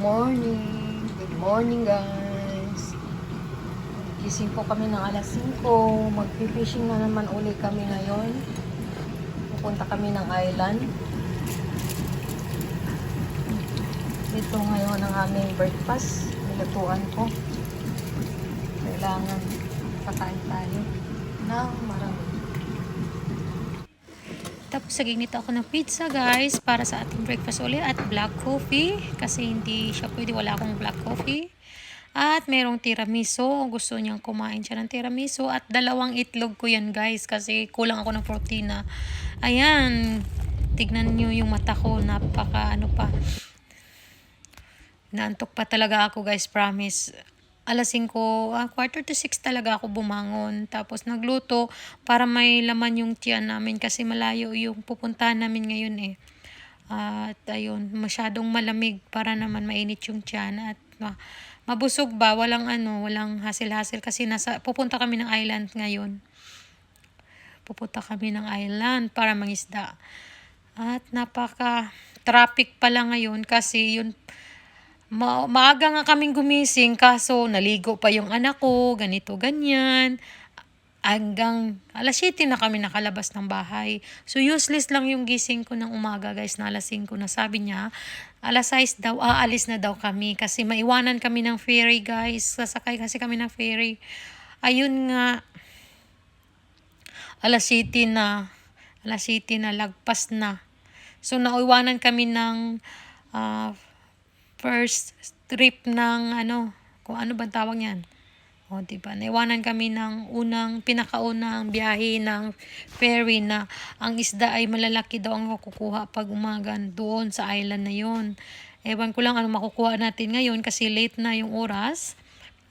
morning. Good morning, guys. Gising po kami ng alas 5. Magpipishing na naman uli kami ngayon. Pupunta kami ng island. Ito ngayon ang aming breakfast. Nilutuan ko. Kailangan kakain tayo ng marami. Tapos naginit ako ng pizza guys para sa ating breakfast ulit at black coffee kasi hindi siya pwede wala akong black coffee. At merong tiramisu. Gusto niyang kumain siya ng tiramisu. At dalawang itlog ko yan guys kasi kulang ako ng protina. Ayan. Tignan niyo yung mata ko. Napaka ano pa. Naantok pa talaga ako guys. Promise alas 5, ah, quarter to 6 talaga ako bumangon. Tapos nagluto para may laman yung tiyan namin kasi malayo yung pupuntahan namin ngayon eh. At ayun, masyadong malamig para naman mainit yung tiyan at ma- mabusog ba, walang ano, walang hasil-hasil kasi nasa pupunta kami ng island ngayon. Pupunta kami ng island para mangisda. At napaka traffic pala ngayon kasi yun Ma maaga nga kaming gumising kaso naligo pa yung anak ko, ganito, ganyan. Hanggang alas 7 na kami nakalabas ng bahay. So useless lang yung gising ko ng umaga guys na alas 5 na sabi niya. Alas 6 daw, aalis na daw kami kasi maiwanan kami ng ferry guys. Sasakay kasi kami ng ferry. Ayun nga, alas 7 na, alas 7 na, lagpas na. So naiwanan kami ng ah, first trip ng ano, kung ano ba tawag niyan. O, di ba? Naiwanan kami ng unang, pinakaunang biyahe ng ferry na ang isda ay malalaki daw ang makukuha pag umaga doon sa island na yon. Ewan ko lang ano makukuha natin ngayon kasi late na yung oras.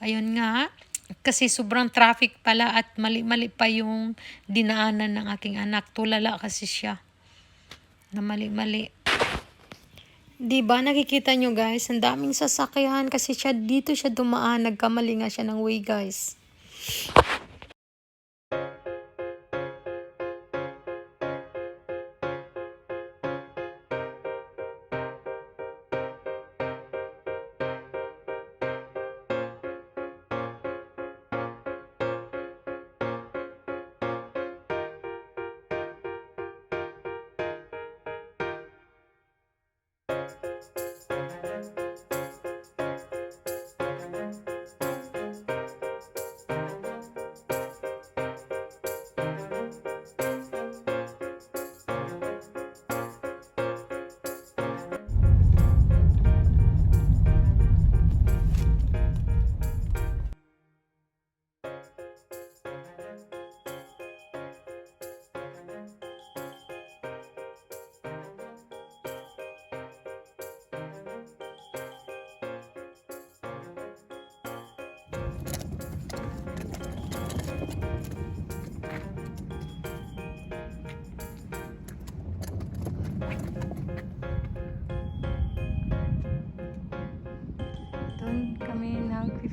Ayun nga, kasi sobrang traffic pala at mali-mali pa yung dinaanan ng aking anak. Tulala kasi siya. Na mali-mali. 'Di ba nakikita nyo guys, ang daming sasakyan kasi siya dito siya dumaan, nagkamali nga siya ng way guys.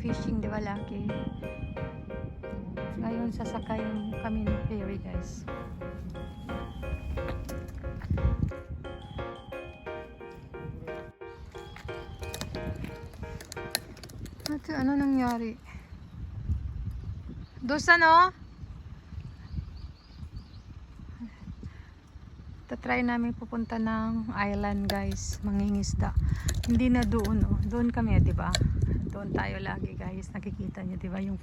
Nag-fishing, di ba laki? Ngayon sasakay kami ng ferry guys. Ate, ano nangyari? Dos ano? Tatry namin pupunta ng island guys, mangingisda. Hindi na doon oh. Doon kami, 'di ba? Doon tayo lagi guys. Nakikita niyo 'di ba yung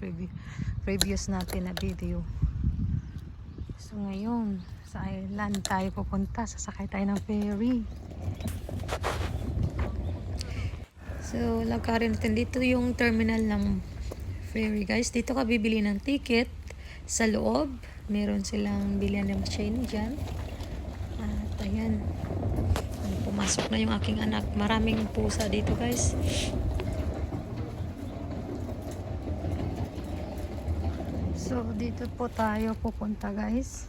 previous natin na video. So ngayon, sa island tayo pupunta. Sasakay tayo ng ferry. So, lagkarin natin dito yung terminal ng ferry guys. Dito ka bibili ng ticket sa loob. Meron silang bilihan ng machine dyan. At ayan. Pumasok na yung aking anak. Maraming pusa dito guys. So, dito po tayo pupunta guys.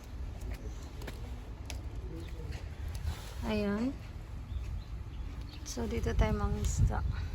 Ayan. So, dito tayo mangisda. Kamaranay?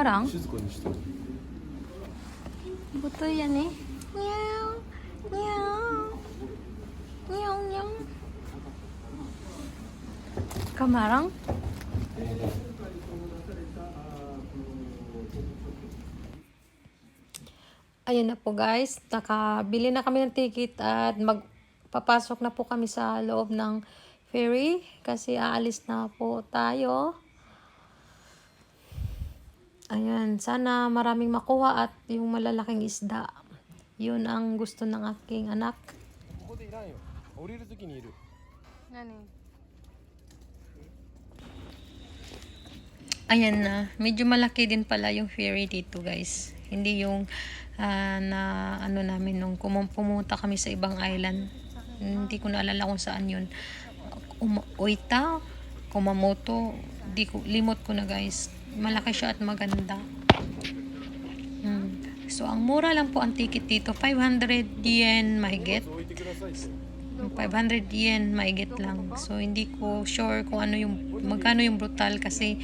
Kamarang? 静かにして Buto yan eh. Meow. Meow. Meow, meow. Kamarang? Ayan na po guys, nakabili na kami ng ticket at magpapasok na po kami sa loob ng ferry kasi aalis na po tayo. Ayan, sana maraming makuha at yung malalaking isda. Yun ang gusto ng aking anak. Ayan na, medyo malaki din pala yung ferry dito guys. Hindi yung uh, na ano namin nung pumunta kami sa ibang island. Hindi ko naalala kung saan yun. Um, Oita, Kumamoto, di ko, limot ko na guys malaki siya at maganda. Hmm. So, ang mura lang po ang ticket dito. 500 yen mahigit. 500 yen mahigit lang. So, hindi ko sure kung ano yung, magkano yung brutal kasi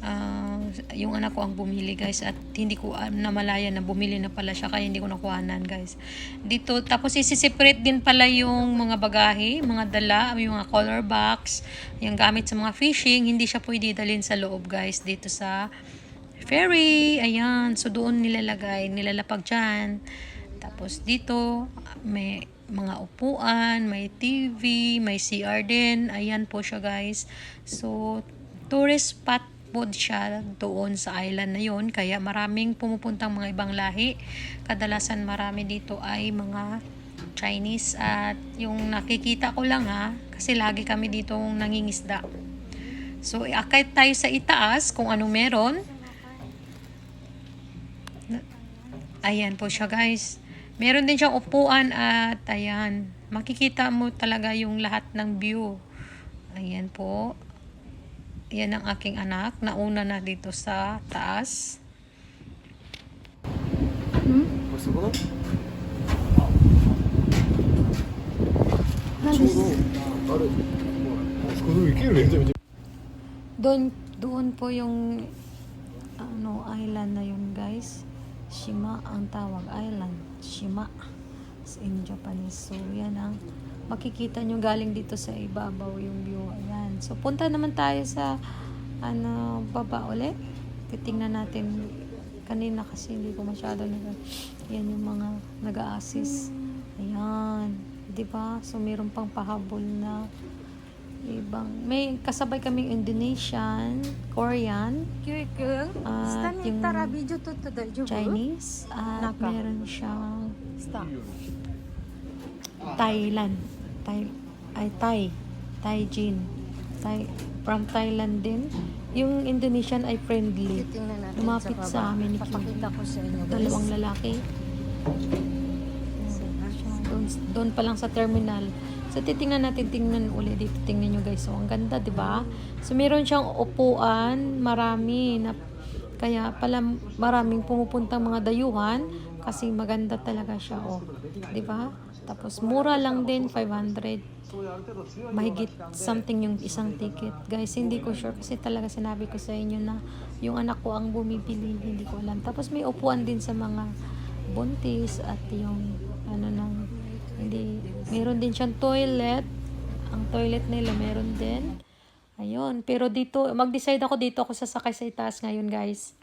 uh, yung anak ko ang bumili guys at hindi ko ah, namalaya na bumili na pala siya kaya hindi ko nakuhanan guys. Dito tapos isi-separate din pala yung mga bagahe, mga dala, yung mga color box, yung gamit sa mga fishing, hindi siya pwede dalhin sa loob guys dito sa ferry. Ayan, so doon nilalagay, nilalapag dyan. Tapos dito, may mga upuan, may TV, may CR din. Ayan po siya guys. So, tourist spot po siya doon sa island na yon Kaya maraming pumupuntang mga ibang lahi. Kadalasan marami dito ay mga Chinese at yung nakikita ko lang ha, kasi lagi kami dito nangingisda. So, akay tayo sa itaas kung ano meron. Ayan po siya guys. Meron din siyang upuan at ayan. Makikita mo talaga yung lahat ng view. Ayan po. Yan ang aking anak. Nauna na dito sa taas. Hmm? Doon, doon po yung ano, island na yun guys. Shima ang tawag island. Shima. It's in Japanese. So, yan ang makikita nyo galing dito sa ibabaw yung view. Ayan. So, punta naman tayo sa ano, baba ulit. Titingnan natin. Kanina kasi hindi ko masyado nag Yan yung mga nag-a-assist. Ayan. di ba So, meron pang pahabol na ibang may kasabay kaming Indonesian, Korean, at yung Chinese, at meron siyang Thailand. Thai, ay Thai. Taijin. Thai, from Thailand din. Yung Indonesian ay friendly. Lumapit sa amin ni Kim. Papakita ko sa inyo guys. Dalawang lalaki. Doon, doon pa lang sa terminal. So, titingnan natin, tingnan ulit dito. Tingnan nyo guys. So, ang ganda, di ba? So, meron siyang upuan. Marami. Na, kaya pala maraming pumupuntang mga dayuhan kasi maganda talaga siya. Oh. Di ba? Tapos, mura lang din. 500 mahigit something yung isang ticket. Guys, hindi ko sure kasi talaga sinabi ko sa inyo na yung anak ko ang bumibili, hindi ko alam. Tapos may upuan din sa mga buntis at yung ano nang hindi meron din siyang toilet. Ang toilet nila meron din. Ayun, pero dito mag-decide ako dito ako sasakay sa itaas ngayon, guys.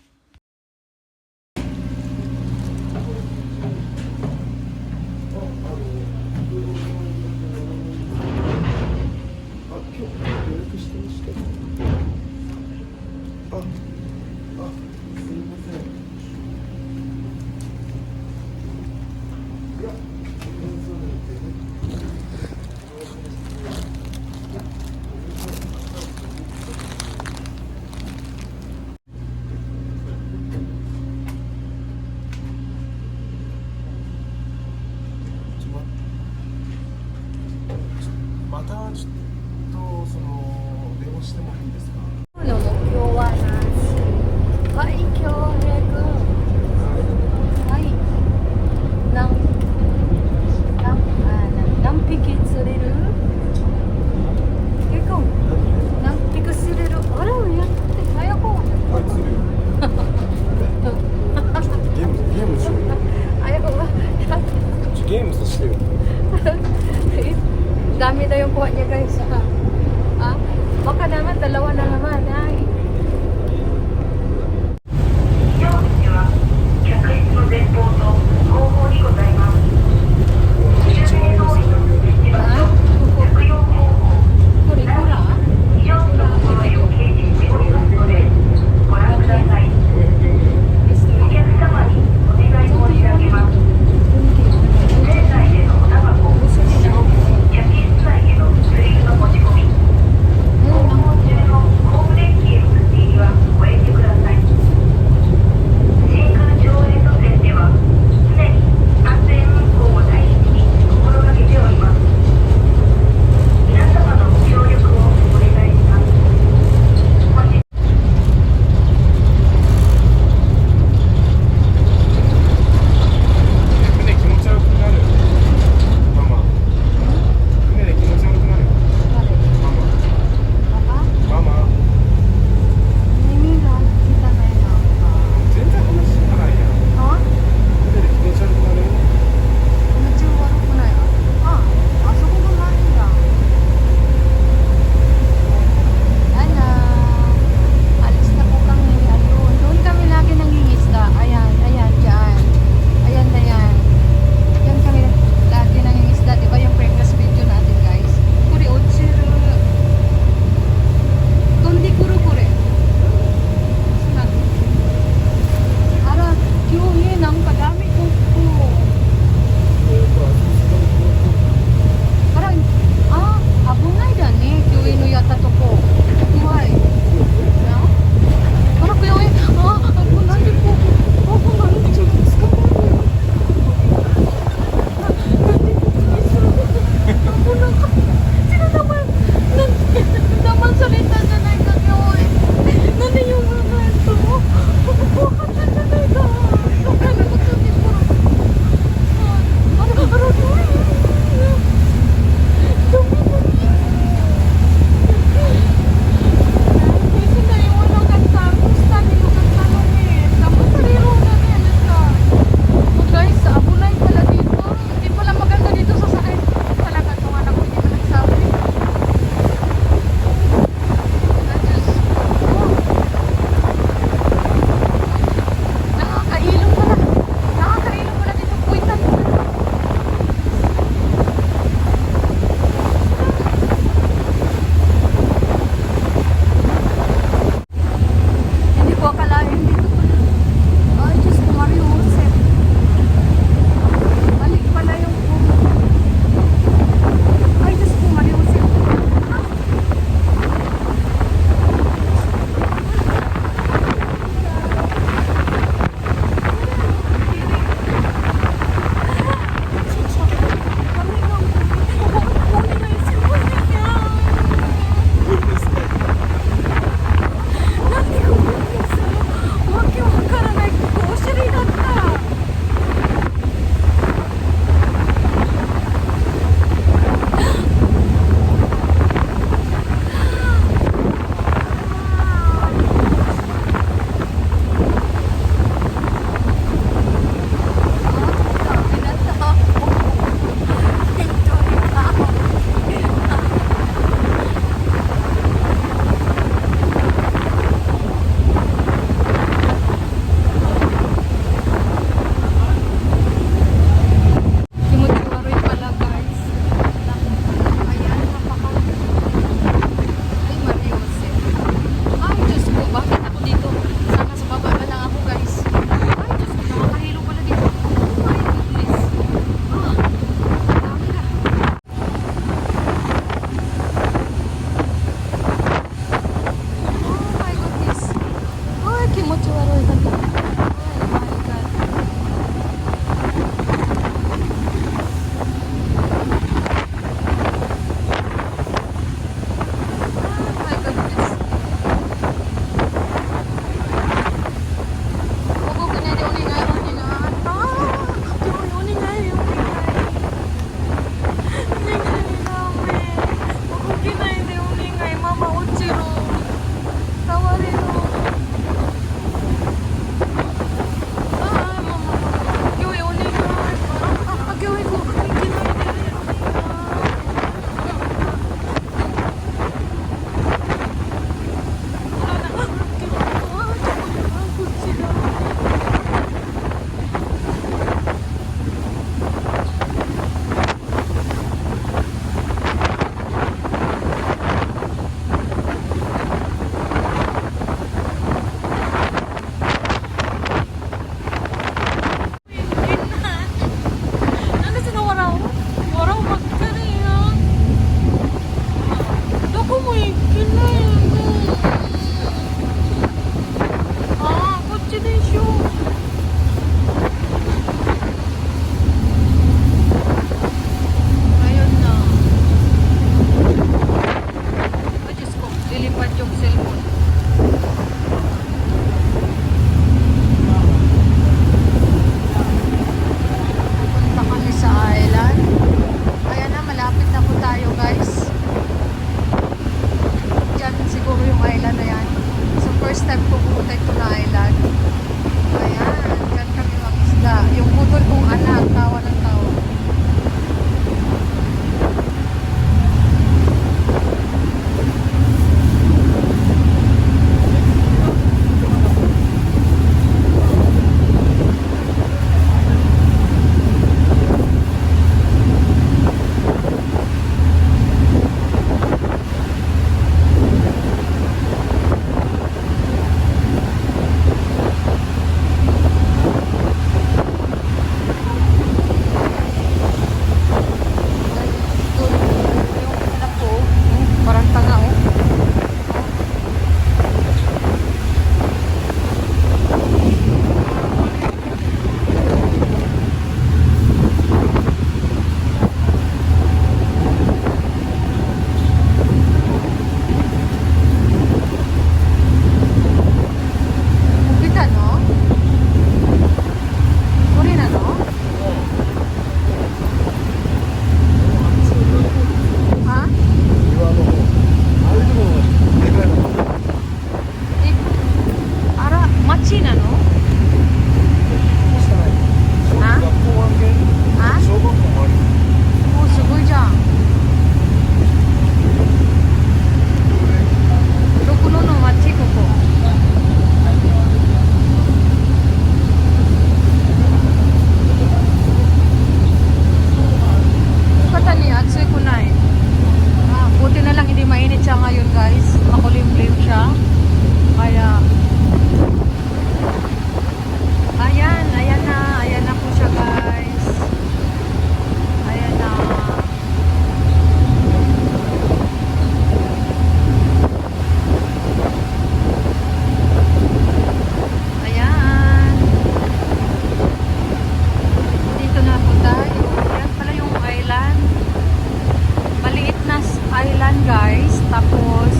guys. Tapos,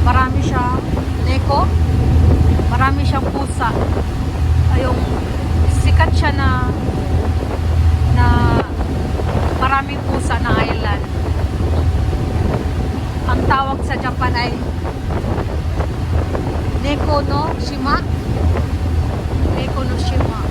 marami siyang neko. Marami siyang pusa. Ayong, sikat siya na na maraming pusa na island. Ang tawag sa Japan ay Neko no Shima. Neko no Shima.